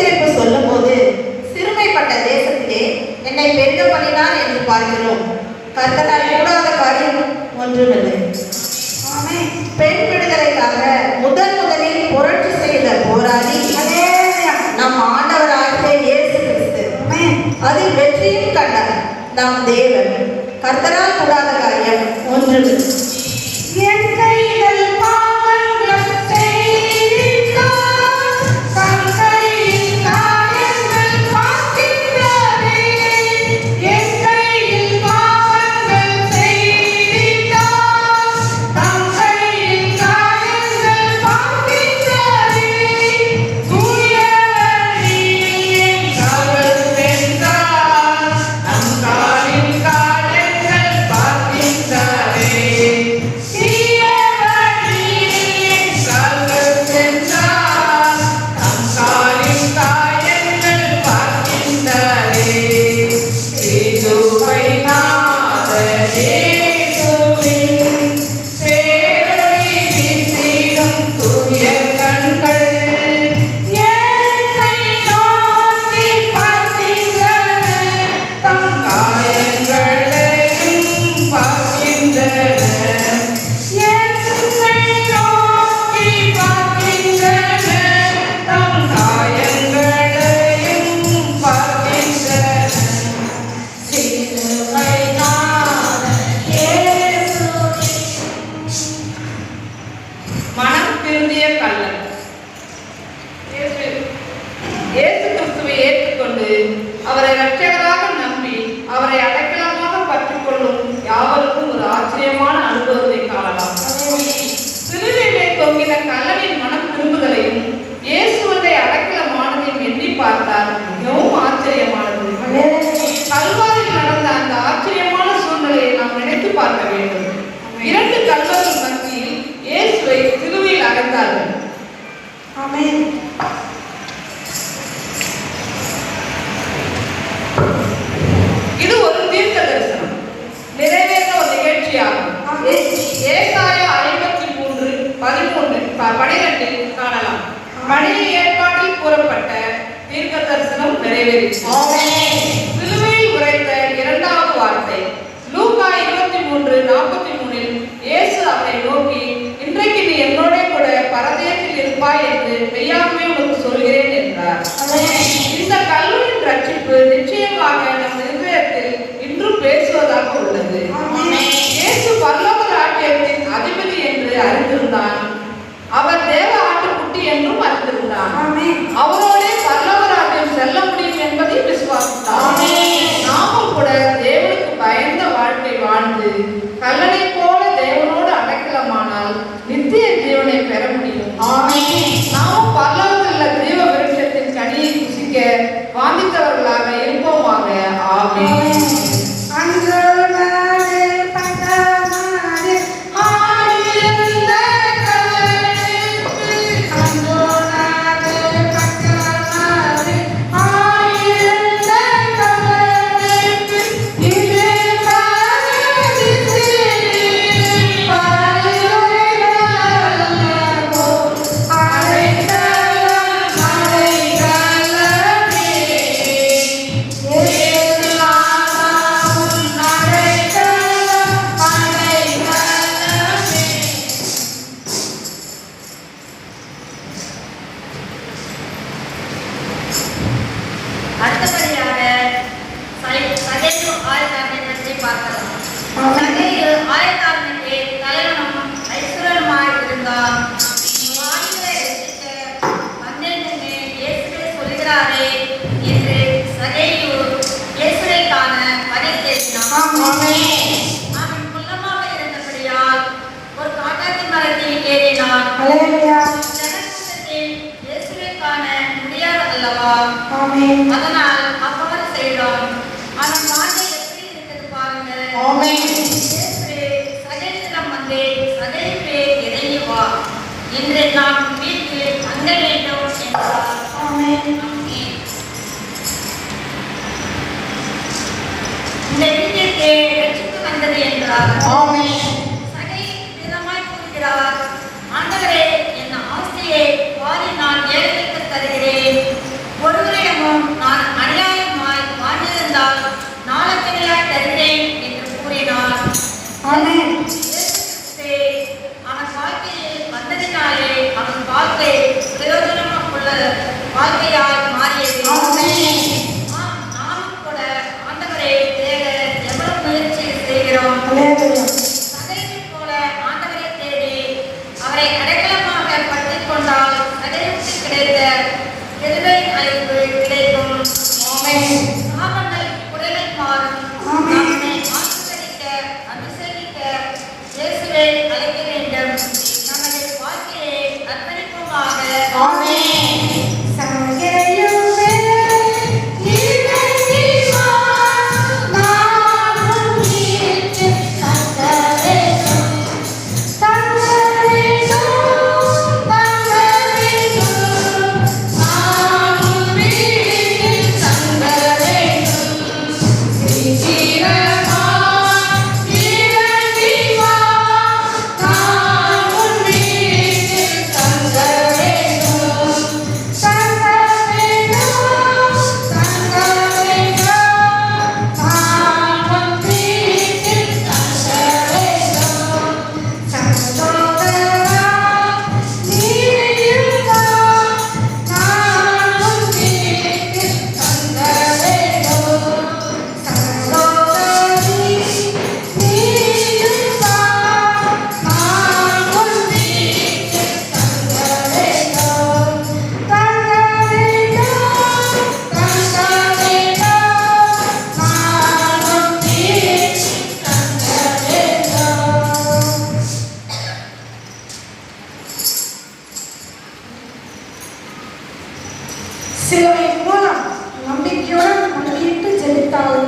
உச்சரிப்பு சொல்லும்போது சிறுமைப்பட்ட தேசத்திலே என்னை பெருக பண்ணினார் என்று பார்க்கிறோம். கர்த்தனால் கூடாத காரியம் ஒன்றுமில்லை. பெண் விடுதலைக்காக முதன் முதலில் புரட்சி செய்த போராளி நம் ஆண்டவராகிய இயேசு கிறிஸ்து அதில் வெற்றியும் கண்டார் நம் தேவன். கர்த்தரால் கூடாத காரியம் ஒன்றுமில்லை. Deus. ரட்சகராக நம்பி அவரை அடைக்கலமாக பற்றிக் கொள்ளும் யாவருக்கும் ஒரு ஆச்சரியமான அனுபவத்தை காணலாம். சிறுவிலே தொங்கின கள்ளனின் மன திரும்புதலையும் இயேசுவதை அடைக்கலமானதையும் எண்ணி பார்த்தார். மிகவும் ஆச்சரியமானது. கல்வாரில் நடந்த அந்த ஆச்சரியமான சூழ்நிலையை நாம் நினைத்து பார்க்க வேண்டும். இரண்டு கல்வாரின் மத்தியில் இயேசுவை சிறுவையில் அடைந்தார்கள். ஆமென் காணலாம் பழைய ஏற்பாட்டில் கூறப்பட்ட தீர்க்க தரிசனம் நிறைவேறிச்சு. சிலுவையில் உரைத்த இரண்டாவது வார்த்தை லூகா இருபத்தி மூன்று நாற்பத்தி மூணில் இயேசு அவரை நோக்கி இன்றைக்கு நீ என்னோட கூட பரதேசில் இருப்பாய் என்று பெய்யாமே உனக்கு சொல்கிறேன் என்றார். இந்த கல்வியின் ரட்சிப்பு நிச்சயமாக நம் இருதயத்தில் இன்றும் பேசுவதாக உள்ளது. அடுத்தபடியாக சை- சகையு ஆயக்காரனை பற்றி பார்க்கலாம். சகையு ஆயக்காரனுக்கு தலைவனும் ரசிக்க வந்தேன் என்று சொல்கிறாரே தேடினான் அவன் குள்ளமாக இருந்தபடியால் ஒரு காட்டாத்தி மரத்தில் ஏறினான். ஜனக்கூட்டத்தில் இயேசுவை காண முடியாது அல்லவா? அதனால் அவ்வாறு செய்தோம் அவன் வார்த்தை எப்படி இருக்குது பாருங்க சகையிடம் வந்து சகைப்பே இறங்கி வா. இன்று நாம் வீட்டில் தங்க வேண்டும் என்றார். ஆமென். இந்த வீட்டிற்கு ரட்சிப்பு வந்தது என்றார். சகை விதமாய் கூறுகிறார் சிலுவையின் மூலம் நம்பிக்கையோடு முழுகிட்டு ஜெபித்தாள்